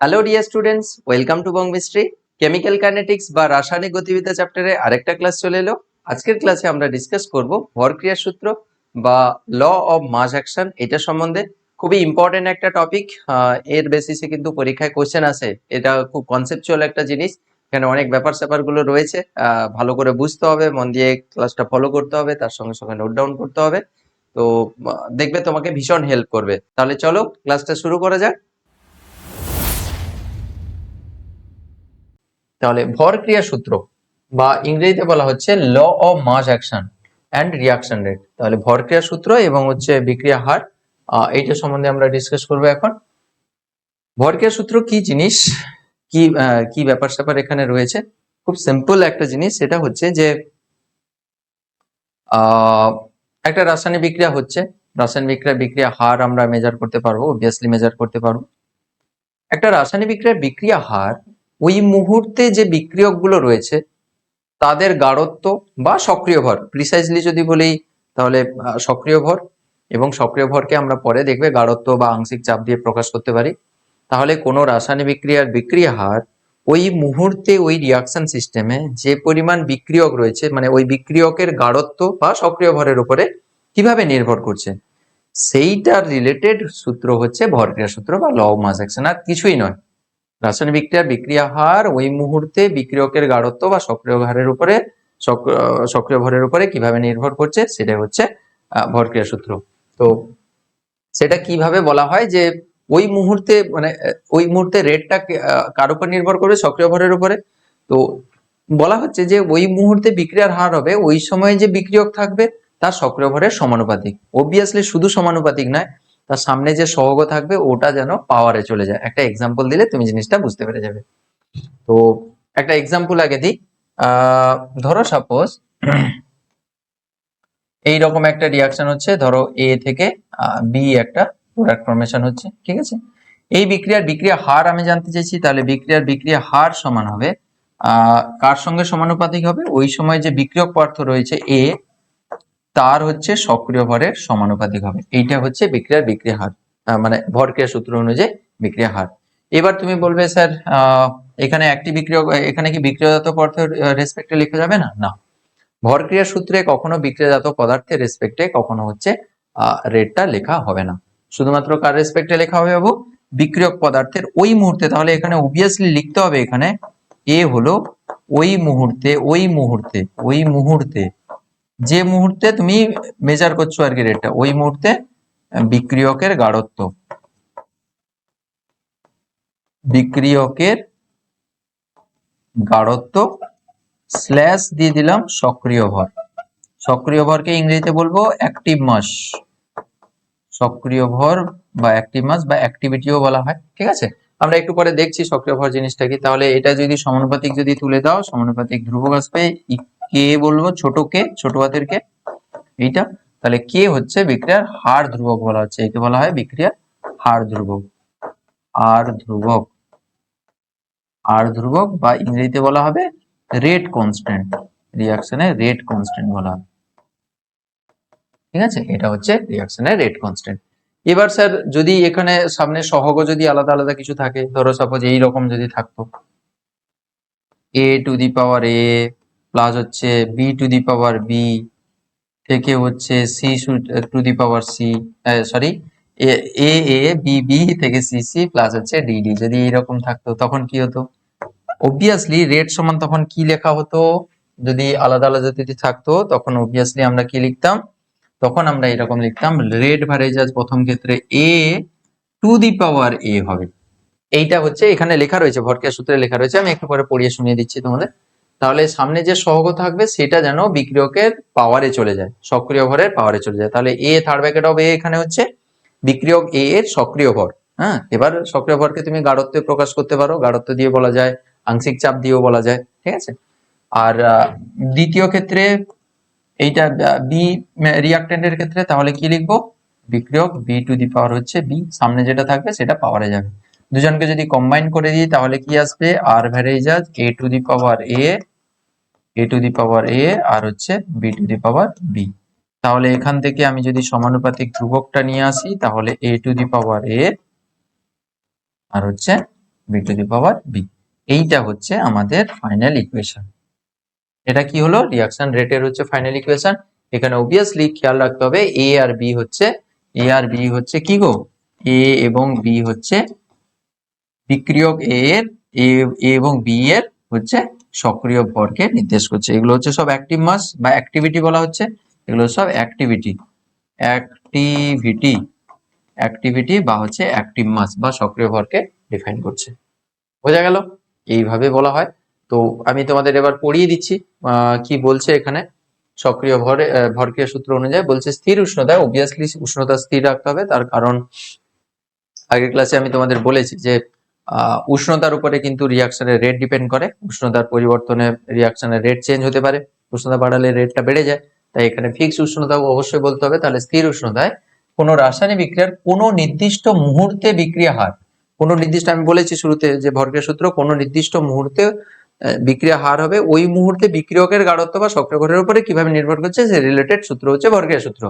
Hello dear students welcome to Bong mystery chemical kinetics বা রাসায়নিক গতিবিদ্যা চ্যাপ্টারে আরেকটা ক্লাস চলে এলো। আজকের ক্লাসে আমরা ডিসকাস করব ভর ক্রিয়া সূত্র বা ল অফ মাস অ্যাকশন এটা সম্বন্ধে খুবই ইম্পর্টেন্ট একটা টপিক এর বেসিসে কিন্তু পরীক্ষায় কোশ্চেন আসে। এটা খুব কনসেপচুয়াল একটা জিনিস। এখানে অনেক ব্যাপার স্যাপারগুলো রয়েছে। ভালো করে বুঝতে হবে, মন দিয়ে ক্লাসটা ফলো করতে হবে, তার সঙ্গে সঙ্গে নোট ডাউন করতে হবে। তো দেখবে তোমাকে ভীষণ হেল্প করবে। তাহলে চলো ক্লাসটা শুরু করা যাক। তাহলে ভর ক্রিয়া সূত্র, বা ইংরেজিতে বলা হচ্ছে law of mass action and reaction rate তাহলে ভর ক্রিয়া সূত্র এবং হচ্ছে বিক্রিয়া হার এইটা সম্বন্ধে আমরা ডিসকাস করব এখন। ভর ক্রিয়া সূত্র কি জিনিস? কি কি ব্যাপার স্যাপার এখানে রয়েছে? খুব সিম্পল একটা জিনিস, সেটা হচ্ছে যে একটা রাসায়নিক বিক্রিয়া হচ্ছে। রাসায়নিক বিক্রিয়া বিক্রিয়া হার আমরা মেজার করতে পারব অবভিয়াসলি মেজার করতে পারব। একটা রাসায়নিক বিক্রিয়ার বিক্রিয়া হার ওই মুহূর্তে যে বিক্রিয়কগুলো রয়েছে, তাদের গাঢ়ত্ব বা সক্রিয় ভর প্রিসাইজলি যদি বলি তাহলে সক্রিয় ভর এবং সক্রিয় ভরকে আমরা পরে দেখবে গাঢ়ত্ব বা আংশিক চাপ দিয়ে প্রকাশ করতে পারি। তাহলে কোনো রাসায়নিক বিক্রিয়ার বিক্রিয়া হার ওই মুহূর্তে ওই রিয়াকশন সিস্টেমে যে পরিমাণ বিক্রিয়ক রয়েছে মানে ওই বিক্রিয়কের গাঢ়ত্ব বা সক্রিয় ভরের উপরে কীভাবে নির্ভর করছে, সেইটার রিলেটেড সূত্র হচ্ছে ভরক্রিয়া সূত্র বা ল অফ মাস অ্যাকশন আর কিছুই নয়। রাসায়নিক বিক্রিয়ার বিক্রিয়া হার ওই মুহূর্তে বিক্রিয়কের গাঢ়ত্ব বা সক্রিয় হারের উপরে সক্র- সক্রিয় ভরের উপরে কীভাবে নির্ভর করছে সেটা হচ্ছে ভরক্রিয়া সূত্র। তো সেটা কীভাবে বলা হয় যে ওই মুহূর্তে মানে ওই মুহূর্তে রেটটা কার উপর নির্ভর করবে? সক্রিয় ভরের উপরে। তো বলা হচ্ছে যে ওই মুহূর্তে বিক্রিয়ার হার হবে, ওই সময় যে বিক্রিয়ক থাকবে, তার সক্রিয় ভরের সমানুপাতিক। অবভিয়াসলি শুধু সমানুপাতিক নয় তার সামনে যে সহগ থাকবে, ওটা যেন পাওয়ারে চলে যায়। একটা এক্সাম্পল দিলে তুমি জিনিসটা বুঝতে পেরে যাবে। তো একটা এক্সাম্পল আগে দিই। ধরো সাপোজ এই রকম একটা রিয়াকশন হচ্ছে, ধরো এ থেকে বি একটা প্রোডাক্ট ফর্মেশন হচ্ছে, ঠিক আছে? এই বিক্রিয়ার বিক্রিয়া হার আমি জানতে চাইছি, তাহলে বিক্রিয়ার বিক্রিয়া হার সমান হবে কার সঙ্গে সমানুপাতিক হবে? ওই সময় যে বিক্রিয়ক পদার্থ রয়েছে এ তার হচ্ছে সক্রিয় ভরের সমানুপাতিক হবে। এইটা হচ্ছে বিক্রিয়ার বিক্রিয়া হার। মানে ভরক্রিয়া সূত্র অনুযায়ী বিক্রিয়া হার। এবার তুমি বলবে, স্যার এখানে একটি বিক্রিয়ক এখানে কি বিক্রিয়াজাত পদার্থের রেসপেক্টে লেখা যাবে? না না। ভরক্রিয়া সূত্রে কখনো বিক্রিয়াজাত পদার্থের রেসপেক্টে কখনো হচ্ছে রেটটা লেখা হবে না। শুধুমাত্র কার রেসপেক্টে লেখা হবে বাবু? বিক্রিয়ক পদার্থের। ওই মুহূর্তে তাহলে এখানে অবভিয়াসলি লিখতে হবে এখানে, এ হলো ওই মুহূর্তে ওই মুহূর্তে ওই মুহূর্তে যে মুহূর্তে তুমি মেজার করছ আর কি রেটটা ওই মুহূর্তে বিক্রিয়কের গাঢ়ত্ব। বিক্রিয়কের গাঢ়ত্ব স্ল্যাশ দিয়ে দিলাম সক্রিয় ভর। সক্রিয় ভরকে ইংরেজিতে বলব অ্যাক্টিভ মাস সক্রিয় ভর বা অ্যাক্টিভ মাস বা অ্যাক্টিভিটিও বলা হয়, ঠিক আছে? আমরা একটু পরে দেখছি সক্রিয় ভর জিনিসটা কি। তাহলে এটা যদি সমানুপাতিক যদি তুলে দাও, সমানুপাতিক ধ্রুবক আসবে ই- কে বলব? ছোট কে? ছোট হাতের কে? এইটা? তাহলে কে হচ্ছে বিক্রিয়ার হার ধ্রুবক বলা হচ্ছে। একে বলা হয় বিক্রিয়ার হার ধ্রুবক। আর ধ্রুবক। আর ধ্রুবক বা ইংরেজিতে বলা হবে রেট কনস্ট্যান্ট। রিয়াকশনের রেট কনস্ট্যান্ট বলা হয় ঠিক আছে? এটা হচ্ছে রিয়াকশনের রেট কনস্ট্যান্ট। এবার স্যার, যদি এখানে সামনে সহগ যদি আলাদা আলাদা কিছু থাকে, ধরো সাপোজ এই রকম যদি থাকতো। A to the power A plus হচ্ছে B to the power B থেকে হচ্ছে C to the power C sorry A A B B থেকে সি সি প্লাস হচ্ছে ডিডি যদি এইরকম থাকতো, তখন কি হতো? অবভিয়াসলি রেট সমান তখন কি লেখা হতো? যদি আলাদা আলাদা যদি থাকতো, তখন অবভিয়াসলি আমরা কি লিখতাম? তখন আমরা এরকম লিখতাম রেট ভারেজাজ প্রথম ক্ষেত্রে এ টু দি পাওয়ার এ হবে। এইটা হচ্ছে এখানে লেখা রয়েছে ভরকিয়া সূত্রে লেখা রয়েছে। আমি একটু পরে পড়িয়ে শুনিয়ে দিচ্ছি তোমাদের। তাহলে সামনে যে সহগ থাকবে, সেটা যেন বিক্রিয়কের পাওয়ারে চলে যায়, সক্রিয় ভরের পাওয়ারে চলে যায়। তাহলে A third bracket of A এখানে হচ্ছে বিক্রিয়ক এ এর সক্রিয় ভর হ্যাঁ? এবার সক্রিয় ভরকে তুমি গাঢ়ত্বে প্রকাশ করতে পারো, গাঢ়ত্ব দিয়ে বলা যায়, আংশিক চাপ দিয়েও বলা যায়, ঠিক আছে? আর দ্বিতীয় ক্ষেত্রে এইটা বি রিয়াক্টেন্টের ক্ষেত্রে তাহলে কি লিখব? বিক্রিয়ক বি টু দি পাওয়ার হচ্ছে বি সামনে যেটা থাকবে সেটা পাওয়ারে যাবে। দুজনকে যদি কম্বাইন করে দিই, তাহলে কি আসবে? আর ভ্যারেজাজ এ to the power A A to the power A আর হচ্ছে B to the power B তাহলে এখান থেকে আমি যদি সমানুপাতিক ধ্রুবকটা নিয়ে আসি, তাহলে এ টু দি পাওয়ার এ আর হচ্ছে B to the power B এইটা হচ্ছে আমাদের ফাইনাল ইকুয়েশন এটা কি হলো? রিয়াকশন রেটের হচ্ছে ফাইনাল ইকুয়েশন এখানে অবভিয়াসলি খেয়াল রাখতে হবে এ আর বি হচ্ছে এ আর বি হচ্ছে কি গো? এ এবং বি হচ্ছে বিক্রিয়ক এ এর এ এবং বি এর হচ্ছে সক্রিয় ভরকে নির্দেশ করছে। এগুলো হচ্ছে সব অ্যাক্টিভ মাস বা অ্যাক্টিভিটি বলা হচ্ছে। এগুলো সব অ্যাক্টিভিটি অ্যাক্টিভিটি অ্যাক্টিভিটি বা হচ্ছে অ্যাক্টিভ মাস বা সক্রিয় ভরকে ডিফাইন করছে। বোঝা গেল? এইভাবে বলা হয়। তো আমি তোমাদের এবার পড়িয়ে দিচ্ছি কি বলছে এখানে। সক্রিয় ভরে আহ, ভরক্রিয়া সূত্র অনুযায়ী বলছে স্থির উষ্ণতায় অবভিয়াসলি উষ্ণতা স্থির রাখতে হবে। তার কারণ আগের ক্লাসে আমি তোমাদের বলেছি যে উষ্ণতার উপরে কিন্তু রিয়াকশনের রেট ডিপেন্ড করে। উষ্ণতার পরিবর্তনে রিয়াকশনের রেট চেঞ্জ হতে পারে। উষ্ণতা বাড়ালে রেটটা বেড়ে যায়। তাই এখানে ফিক্স উষ্ণতা অবশ্যই বলতে হবে। তাহলে স্থির উষ্ণতায় কোনো রাসায়নিক বিক্রিয়ার কোনো নির্দিষ্ট মুহূর্তে বিক্রিয়া হার, কোনো নির্দিষ্ট, আমি বলেছি শুরুতে যে ভরক্রিয়া সূত্র, কোনো নির্দিষ্ট মুহূর্তে বিক্রিয়া হার হবে। ওই মুহূর্তে বিক্রিয়কের গাঢ়ত্ব বা সক্রিয় ঘরের উপরে কীভাবে নির্ভর করছে, সে রিলেটেড সূত্র হচ্ছে ভরক্রিয়া সূত্র।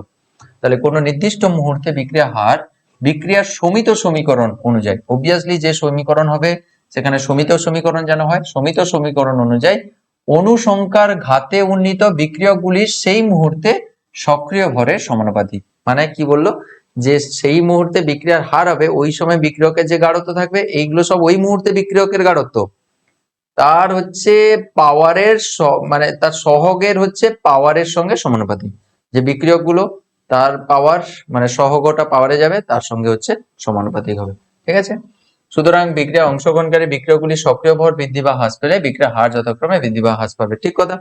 তাহলে কোনো নির্দিষ্ট মুহূর্তে বিক্রিয়া হার বিক্রিয়ার সমিত সমীকরণ অনুযায়ী অবভিয়াসলি যে সমীকরণ হবে, সেখানে সমিত সমীকরণ যেন হয়, সমিত সমীকরণ অনুযায়ী অনুসংখ্যার ঘাতে উন্নীত বিক্রিয়কগুলির সেই মুহূর্তে সক্রিয় ভরের সমানুপাতিক। মানে কি বলল? যে সেই মুহূর্তে বিক্রিয়ার হার হবে, ওই সময় বিক্রিয়কের যে গাঢ়ত্ব থাকবে, এইগুলো সব ওই মুহূর্তে বিক্রিয়কের গাঢ়ত্ব। তার হচ্ছে পাওয়ারের মানে তার সহগের হচ্ছে পাওয়ারের সঙ্গে সমানুপাতিক। যে বিক্রিয়কগুলো তার পাওয়ার মানে সহগটা পাওয়ারে যাবে, তার সঙ্গে হচ্ছে সমানুপাতিক হবে। ঠিক আছে? সুতরাং বিক্রিয়া অংশগ্রহণকারী বিক্রিয়কগুলি সক্রিয় ভর বৃদ্ধি বা হ্রাস পেলে বিক্রিয়া হার যথাক্রমে বৃদ্ধি বা হ্রাস পাবে। ঠিক কথা?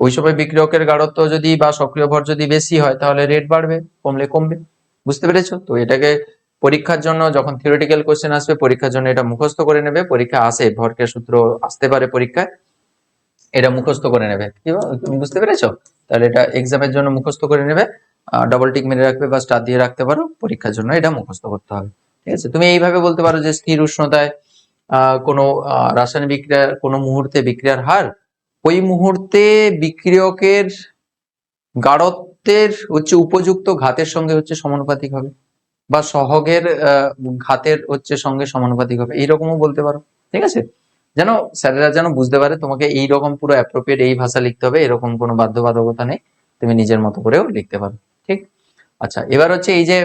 ওই সময় বিক্রিয়কের গাঢ়ত্ব যদি বা সক্রিয় ভর যদি বেশি হয়, তাহলে রেট বাড়বে, কমলে কমবে। বুঝতে পেরেছ? তো এটাকে পরীক্ষার জন্য যখন থিওরিটিক্যাল কোশ্চেন আসবে, পরীক্ষার জন্য এটা মুখস্থ করে নেবে। পরীক্ষা আসে ভরকের সূত্র আসতে পারে পরীক্ষায়। এটা মুখস্থ করে নেবে। কি বুঝতে পেরেছ? তাহলে এটা এক্সামের জন্য মুখস্থ করে নেবে। ডবল টিক মেরে রাখবে বা স্টার দিয়ে রাখতে পারো, পরীক্ষার জন্য এটা মুখস্থ করতে হবে, ঠিক আছে? তুমি এইভাবে বলতে পারো যে স্থির উষ্ণতায় কোনো রাসায়নিক বিক্রিয়ার কোনো মুহূর্তে বিক্রিয়ার হার, ওই মুহূর্তে বিক্রিয়কের গাঢ়ত্বের হচ্ছে উপযুক্ত ঘাতের সঙ্গে হচ্ছে সমানুপাতিক হবে বা সহগের ঘাতের হচ্ছে সঙ্গে সমানুপাতিক হবে, এইরকমও বলতে পারো, ঠিক আছে? যেন স্যারেরা যেন বুঝতে পারে, তোমাকে এই রকম পুরো অ্যাপ্রোপ্রিয়েট এই ভাষা লিখতে হবে, এরকম কোনো বাধ্যবাধকতা নেই, তুমি নিজের মতো করেও লিখতে পারো। আচ্ছা এবার হচ্ছে এই যে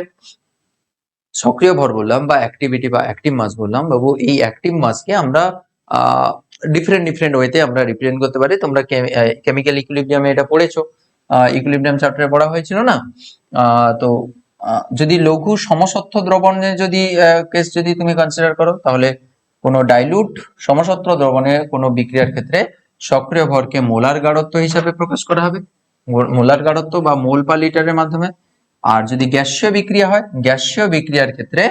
সক্রিয় ভর বললাম বা অ্যাক্টিভিটি বা অ্যাক্টিভ মাস বললাম, বাবু, এই অ্যাক্টিভ মাসকে আমরা ডিফারেন্ট ডিফারেন্ট ওয়েতে আমরা রিপ্রেজেন্ট করতে পারি। তোমরা কেমিক্যাল ইকুইলিব্রিয়ামে এটা পড়েছো। ইকুইলিব্রিয়াম চ্যাপ্টারে পড়া হয়েছিল না? তো যদি লঘু সমসত্ব দ্রবণে যদি কেস যদি তুমি কনসিডার করো, তাহলে কোনো ডাইলুট সমসত্ব দ্রবণে কোনো বিক্রিয়ার ক্ষেত্রে সক্রিয় ভরকে মোলার গাঢ়ত্ব হিসাবে প্রকাশ করা হবে। মোলার গাঢ়ত্ব বা মোল পার লিটারের মাধ্যমে। আর যদি গ্যাসীয় বিক্রিয়া হয়, গ্যাসীয় বিক্রিয়ার ক্ষেত্রে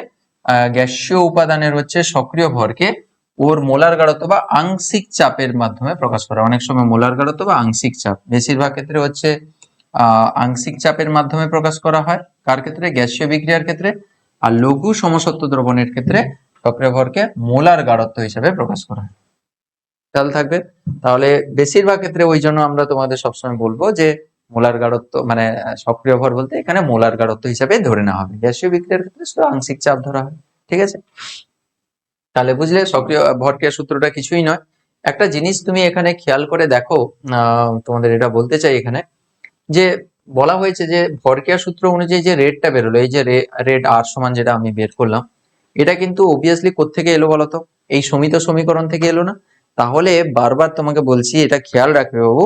গ্যাসীয় উপাদানের হচ্ছে সক্রিয় ভরকে ওর মোলার গাঢ়ত্ব বা আংশিক চাপের মাধ্যমে প্রকাশ করা। অনেক সময় মোলার গাঢ়ত্ব বা আংশিক চাপ। বেশিরভাগ ক্ষেত্রে হচ্ছে আংশিক চাপের মাধ্যমে প্রকাশ করা হয়। কার ক্ষেত্রে? গ্যাসীয় বিক্রিয়ার ক্ষেত্রে। আর লঘু সমসত্ব দ্রবণের ক্ষেত্রে সক্রিয় ভরকে মোলার গাঢ়ত্ব হিসেবে প্রকাশ করা হয়। খেয়াল থাকবে? তাহলে বেশিরভাগ ক্ষেত্রে ওই জন্য আমরা তোমাদের সবসময় বলব যে মোলার গাঢ়ত্ব মানে সক্রিয় ভর বলতে এখানে মোলার গাঢ়ত্ব হিসাবে ধরে নেওয়া হবে। গ্যাসীয় বিক্রিয়ার ক্ষেত্রে শুধু আংশিক চাপ ধরা হয়, ঠিক আছে? তাহলে বুঝলে সক্রিয় ভরক্রিয়া সূত্রটা কিছুই নয়। একটা জিনিস তুমি এখানে খেয়াল করে দেখো তোমাদের এটা বলতে চাই এখানে, যে বলা হয়েছে যে ভরক্রিয়া সূত্র অনুযায়ী যে রেটটা বেরোলো, এই যে রেট আর সমান যেটা আমি বের করলাম, এটা কিন্তু অবভিয়াসলি কোত্থেকে এলো বলতো? এই সমিত সমীকরণ থেকে এলো না? তাহলে বারবার তোমাকে বলছি, এটা খেয়াল রাখবে বাবু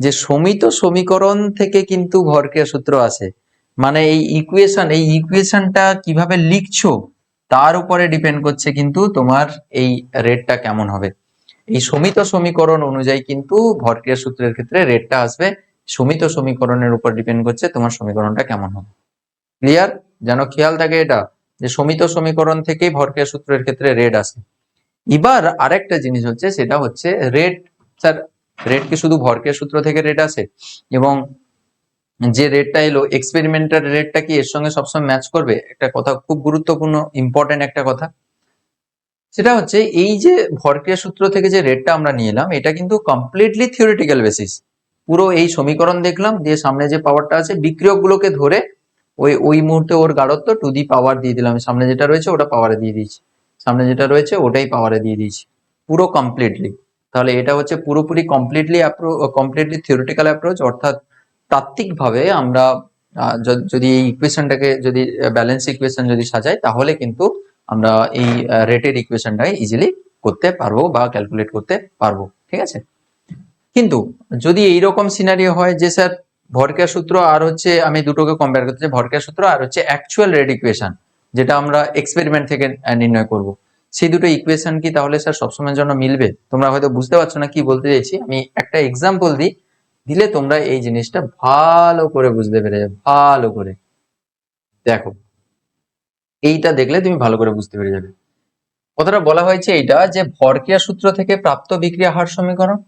যে সমিত সমীকরণ থেকে কিন্তু ভরক্রিয়া সূত্র আসে মানে এই ইকুয়েশন এই ইকুয়েশনটা কীভাবে লিখছো, তার উপরে ডিপেন্ড করছে কিন্তু তোমার এই রেটটা কেমন হবে। এই সমিত সমীকরণ অনুযায়ী কিন্তু ভরক্রিয়া সূত্রের ক্ষেত্রে রেটটা আসবে। সমিত সমীকরণের উপর ডিপেন্ড করছে তোমার সমীকরণটা কেমন হবে। ক্লিয়ার যেন খেয়াল থাকে এটা, যে সমিত সমীকরণ থেকেই ভরক্রিয়া সূত্রের ক্ষেত্রে রেট আসে। এবার আরেকটা জিনিস হচ্ছে, সেটা হচ্ছে রেট স্যার রেট কি শুধু ভরক্রিয়া সূত্র থেকে রেট আসে? এবং যে রেটটা এলো এক্সপেরিমেন্টাল রেটটা কি এর সঙ্গে সবসময় ম্যাচ করবে? একটা কথা খুব গুরুত্বপূর্ণ ইম্পর্টেন্ট একটা কথা। সেটা হচ্ছে এই যে ভরক্রিয়া সূত্র থেকে যে রেটটা আমরা নিয়ে এলাম, এটা কিন্তু কমপ্লিটলি থিওরিটিক্যাল বেসিস পুরো এই সমীকরণ দেখলাম, দিয়ে সামনে যে পাওয়ারটা আছে, বিক্রিয়কগুলোকে ধরে ওই ওই মুহূর্তে ওর গাঢ়ত্ব টু দি পাওয়ার দিয়ে দিলাম। সামনে যেটা রয়েছে, ওটা পাওয়ারে দিয়ে দিয়েছি। সামনে যেটা রয়েছে, ওটাই পাওয়ারে দিয়ে দিয়েছি। পুরো কমপ্লিটলি তাহলে এটা হচ্ছে পুরোপুরি কমপ্লিটলি কমপ্লিটলি থিওরিটিক্যাল অ্যাপ্রোচ অর্থাৎ তাত্ত্বিকভাবে আমরা যদি এই ইকুয়েশনটাকে যদি ব্যালেন্স ইকুয়েশন যদি সাজাই, তাহলে কিন্তু আমরা এই রেটের ইকুয়েশনটাকে ইজিলি করতে পারব বা ক্যালকুলেট করতে পারব, ঠিক আছে? কিন্তু যদি এইরকম সিনারিও হয় যে স্যার ভরকের সূত্র আর হচ্ছে আমি দুটোকে কম্পেয়ার করতে চাই ভরকের সূত্র আর হচ্ছে অ্যাকচুয়াল রেড ইকুয়েশন যেটা আমরা এক্সপেরিমেন্ট থেকে নির্ণয় করব। সেই দুটো ইকুয়েশন কি তাহলে স্যার সবসময়ের জন্য মিলবে? তোমরা হয়তো বুঝতে পারছ না কি বলতে চাইছি। আমি একটা এক্সাম্পল দিই। দিলে তোমরা এই জিনিসটা ভালো করে বুঝতে পেরে যাবে, ভালো করে। দেখো, এইটা দেখলে তুমি ভালো করে বুঝতে পেরে যাবে। কথাটা বলা হয়েছে এইটা যে ভরক্রিয়া সূত্র থেকে প্রাপ্ত বিক্রিয়া হার সমীকরণ।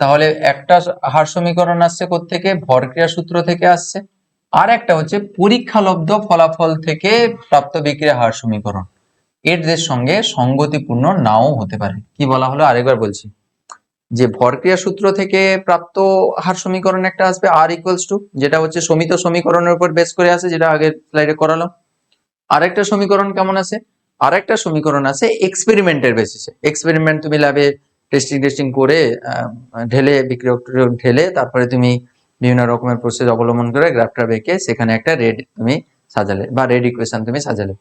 তাহলে একটা হার সমীকরণ আসছে থেকে ভরক্রিয়া সূত্র থেকে আসছে। আর একটা হচ্ছে পরীক্ষালব্ধ ফলাফল থেকে প্রাপ্ত বিক্রিয়া হার সমীকরণ। এদের সঙ্গে সঙ্গতিপূর্ণ নাও হতে পারে। কি বলা হলো? আরেকবার বলছি। যে ভরক্রিয়া সূত্র থেকে প্রাপ্ত হার সমীকরণ একটা আসবে আর ইকুয়ালস টু যেটা হচ্ছে সমিত সমীকরণের উপর বেস করে আছে, যেটা আগের স্লাইডে করালাম। আরেকটা সমীকরণ কেমন আছে? আরেকটা সমীকরণ আছে এক্সপেরিমেন্টের বেসিসে এক্সপেরিমেন্ট তুমি ল্যাবে টেস্টিং টেস্টিং করে ঢেলে বিক্রিয়ক ঢেলে, তারপরে তুমি বিভিন্ন রকমের প্রসেস অবলম্বন করে গ্রাফটা বেঁকে সেখানে একটা রেড তুমি সাজালে, বা রেড ইকুয়েশন তুমি সাজালে।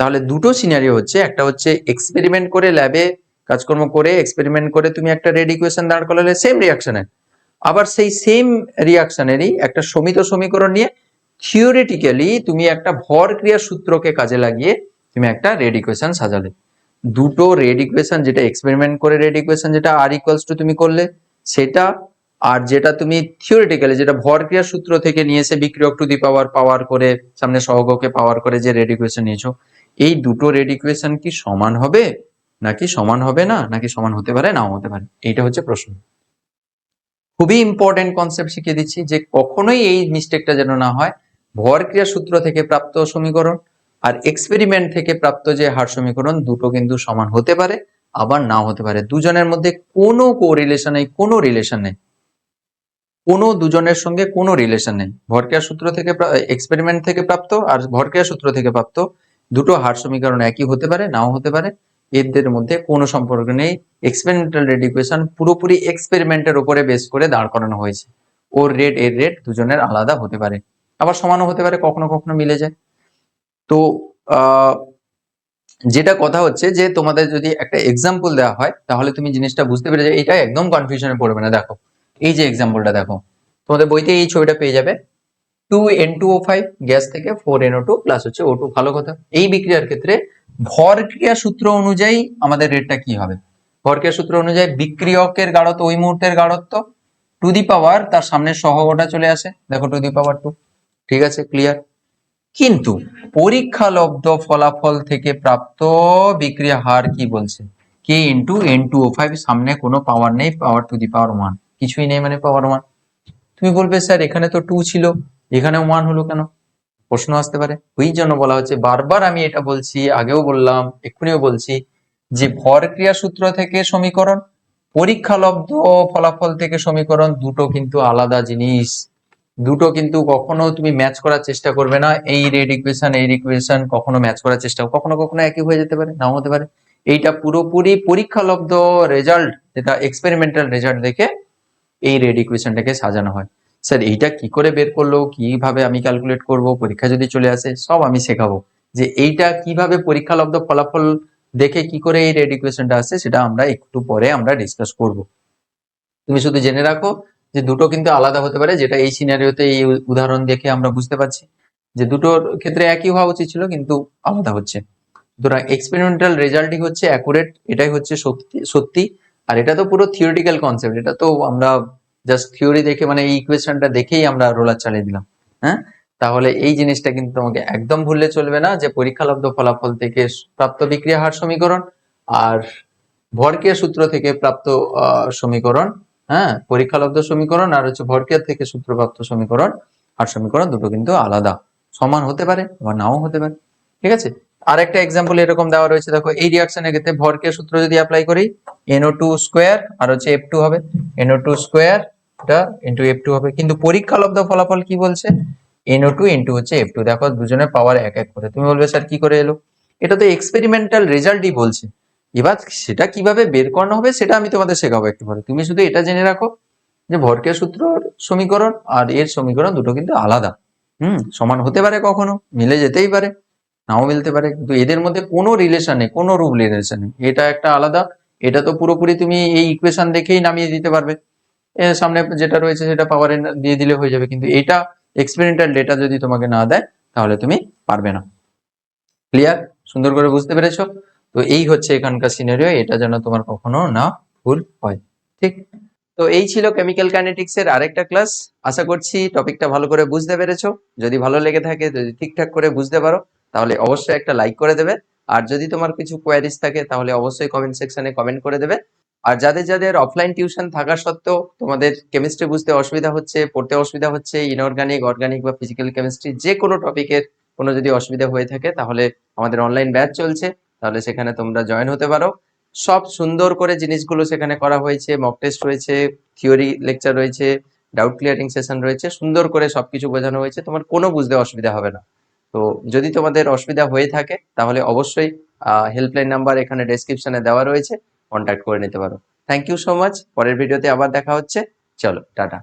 তাহলে দুটো সিনারিও হচ্ছে, একটা হচ্ছে এক্সপেরিমেন্ট করে ল্যাবে কাজকর্ম করে এক্সপেরিমেন্ট করে তুমি একটা রেড ইকুয়েশন দাঁড় করালে সেম রিয়াকশনের আবার সেই সেম রিয়াকশনেরই একটা সমিত সমীকরণ নিয়ে থিওরিটিক্যালি তুমি একটা ভর ক্রিয়া সূত্রকে কাজে লাগিয়ে তুমি একটা রেড ইকুয়েশন সাজালে। দুটো রেড ইকুয়েশন যেটা এক্সপেরিমেন্ট করে রেড ইকুয়েশন যেটা আর ইকুয়ালস টু তুমি করলে, সেটা আর যেটা তুমি থিওরিটিক্যালি যেটা ভর ক্রিয়া সূত্র থেকে নিয়ে এসে বিক্রিয়ক টু দি পাওয়ার পাওয়ার করে, সামনে সহগকে পাওয়ার করে যে রেড ইকুয়েশন নিয়েছো এই দুটো রেড ইকুয়েশন কি সমান হবে? নাকি সমান হবে না? নাকি সমান হতে পারে? নাও হতে পারে। এইটা হচ্ছে প্রশ্ন। খুবই ইম্পর্টেন্ট কনসেপ্ট শিখিয়ে দিচ্ছি যে কখনোই এই মিস্টেকটা যেন না হয়। ভর ক্রিয়া সূত্র থেকে প্রাপ্ত সমীকরণ আর এক্সপেরিমেন্ট থেকে প্রাপ্ত যে হার সমীকরণ দুটো কিন্তু সমান হতে পারে, আবার নাও হতে পারে। দুজনের মধ্যে কোনো কোরিলেশন নেই, কোনো রিলেশন নেই। কোনো দুজনের সঙ্গে কোনো রিলেশন নেই। ভরক্রিয়া সূত্র থেকে এক্সপেরিমেন্ট থেকে প্রাপ্ত আর ভরক্রিয়া সূত্র থেকে প্রাপ্ত দুটো হার সমীকরণ একই হতে পারে, নাও হতে পারে। এদের মধ্যে কোনো সম্পর্ক নেই। এক্সপেরিমেন্টাল রেড ইকুয়েশন পুরোপুরি এক্সপেরিমেন্টের উপরে বেস করে দাঁড় করানো হয়েছে। ওর রেট এর রেট দুজনের আলাদা হতে পারে। আবার সমানও হতে পারে, কখনো কখনো মিলে যায়। তো যেটা কথা হচ্ছে যে তোমাদের যদি একটা এক্সাম্পল দেওয়া হয়, তাহলে তুমি জিনিসটা বুঝতে পেরে যাবে এটা একদম কনফিউশনে পড়বে না। দেখো, এই যে এক্সাম্পলটা দেখো, তোমাদের বইতে এই ছবিটা পেয়ে যাবে। Two N two O five gas থেকে four N O two plus হচ্ছে ও টু ভালো কথা। এই বিক্রিয়ার ক্ষেত্রে ভর ক্রিয়া সূত্র অনুযায়ী আমাদের রেটটা কি হবে? ভর ক্রিয়া সূত্র অনুযায়ী বিক্রিয়কের গাঢ়ত্ব, ওই মুহূর্তের গাঢ়ত্ব টু দি পাওয়ার তার সামনে সহগটা চলে আসে। দেখো টু দি পাওয়ার টু ঠিক আছে ক্লিয়ার কিন্তু পরীক্ষালব্ধ ফলাফল থেকে প্রাপ্ত বিক্রিয়া হার কি বলছে? K into N two O five সামনে কোনো পাওয়ার নেই পাওয়ার টু দি পাওয়ার ওয়ান কিছুই নেই মানে পাওয়ার ওয়ান তুমি বলবে, স্যার, এখানে তো টু ছিল। এখানে ওয়ান হলো কেন? প্রশ্ন আসতে পারে। ওই জন্য বলা হচ্ছে, বারবার আমি এটা বলছি, আগেও বললাম, এক্ষুনিও বলছি যে ভর ক্রিয়া সূত্র থেকে সমীকরণ, পরীক্ষালব্ধ ফলাফল থেকে সমীকরণ দুটো কিন্তু আলাদা জিনিস। দুটো কিন্তু কখনো তুমি ম্যাচ করার চেষ্টা করবে না। এই রেড ইকুয়েশন এই ইকুয়েশন কখনো ম্যাচ করার চেষ্টা কখনো কখনো একই হয়ে যেতে পারে, নাও হতে পারে। এইটা পুরোপুরি পরীক্ষালব্ধ রেজাল্ট যেটা এক্সপেরিমেন্টাল রেজাল্ট দেখে এই রেড ইকুয়েশনটাকে সাজানো হয়। স্যার, এইটা কি করে বের করল? কীভাবে আমি ক্যালকুলেট করব? পরীক্ষা যদি চলে আসে, সব আমি শেখাবো। যে এইটা কীভাবে পরীক্ষালব্ধ ফলাফল দেখে কি করে এই রেড ইকুয়েশনটা আসে, সেটা আমরা একটু পরে আমরা ডিসকাস করব। তুমি শুধু জেনে রাখো যে দুটো কিন্তু আলাদা হতে পারে, যেটা এই সিনারিওতে এই উদাহরণ দেখে আমরা বুঝতে পারছি। যে দুটোর ক্ষেত্রে একই হওয়া উচিত ছিল, কিন্তু আলাদা হচ্ছে। সুতরাং এক্সপেরিমেন্টাল রেজাল্টই হচ্ছে অ্যাকুরেট এটাই হচ্ছে সত্যি সত্যি, আর এটা তো পুরো থিওরিটিক্যাল কনসেপ্ট এটা তো আমরা জাস্ট থিওরি দেখে মানে এই ইকুয়েশনটা দেখেই আমরা রোলার চালিয়ে দিলাম হ্যাঁ? তাহলে এই জিনিসটা কিন্তু তোমাকে একদম ভুললে চলবে না যে পরীক্ষালব্ধ ফলাফল থেকে প্রাপ্ত বিক্রিয়া হার সমীকরণ আর ভরকের সূত্র থেকে প্রাপ্ত সমীকরণ হ্যাঁ? পরীক্ষালব্ধ সমীকরণ আর হচ্ছে ভরকের থেকে সূত্রপ্রাপ্ত সমীকরণ আর সমীকরণ দুটো কিন্তু আলাদা। সমান হতে পারে বা নাও হতে পারে, ঠিক আছে? আরেকটা এক্সাম্পল এরকম দেওয়া রয়েছে। দেখো, এই রিয়াকশনের ক্ষেত্রে ভরকে সূত্র যদি অ্যাপ্লাই করি এনও টু স্কোয়ার আর হচ্ছে এফ টু হবে। এনও টু স্কোয়ার এটা ইন্টু এফ টু হবে। কিন্তু পরীক্ষালব্ধ ফলাফল কি বলছে? এনও টু ইন্টু হচ্ছে এফ টু দেখো, দুজনের পাওয়ার এক এক করে। তুমি বলবে, স্যার, কি করে এলো? এটা তো এক্সপেরিমেন্টাল রেজাল্টই বলছে। এবার সেটা কীভাবে বের করানো হবে, সেটা আমি তোমাদের শেখাবো একটু পরে। তুমি শুধু এটা জেনে রাখো যে ভরকে সূত্র সমীকরণ আর এর সমীকরণ দুটো কিন্তু আলাদা। হুম, সমান হতে পারে কখনো, মিলে যেতেই পারে। নাও মিলতে পারে, কিন্তু এদের মধ্যে কোনো রিলেশন কোনো রূপ রিলেশন এটা একটা আলাদা, এটা তো পুরোপুরি তুমি এই ইকুয়েশন দেখেই নামিয়ে দিতে পারবে। সামনে যেটা রয়েছে সেটা পাওয়ারে দিয়ে দিলে হয়ে যাবে, কিন্তু এটা এক্সপেরিমেন্টাল ডেটা যদি তোমাকে না দেয়, তাহলে তুমি পারবে না। ক্লিয়ার সুন্দর করে বুঝতে পেরেছ? তো এই হচ্ছে এখানকার সিনারিও এটা যেন তোমার কখনো না ভুল হয়। ঠিক? তো এই ছিল কেমিক্যাল কাইনেটিক্স এর আরেকটা ক্লাস আশা করছি টপিকটা ভালো করে বুঝতে পেরেছ। যদি ভালো লেগে থাকে, যদি ঠিকঠাক করে বুঝতে পারো তাহলে অবশ্যই একটা লাইক করে দেবে। আর যদি তোমার কিছু কোয়ারিজ থাকে, তাহলে অবশ্যই কমেন্ট সেকশনে কমেন্ট করে দেবে। আর যাদের যাদের অফলাইন টিউশন থাকা সত্ত্বেও তোমাদের কেমিস্ট্রি বুঝতে অসুবিধা হচ্ছে, পড়তে অসুবিধা হচ্ছে ইনঅর্গানিক অর্গানিক বা ফিজিক্যাল কেমিস্ট্রি যে কোনো টপিকের কোনো যদি অসুবিধা হয়ে থাকে, তাহলে আমাদের অনলাইন ব্যাচ চলছে। তাহলে সেখানে তোমরা জয়েন হতে পারো। সব সুন্দর করে জিনিসগুলো সেখানে করা হয়েছে মক টেস্ট রয়েছে থিওরি লেকচার রয়েছে ডাউট ক্লিয়ারিং সেশন রয়েছে, সুন্দর করে সবকিছু বোঝানো হয়েছে। তোমার কোনো বুঝতে অসুবিধা হবে না। তো যদি তোমাদের অসুবিধা হয়ে থাকে, তাহলে অবশ্যই হেল্পলাইন নাম্বার এখানে ডেসক্রিপশনে দেওয়া রয়েছে কন্ট্যাক্ট করে নিতে পারো। থ্যাংক ইউ সো মাচ পরের ভিডিওতে আবার দেখা হচ্ছে। চলো, টাটা।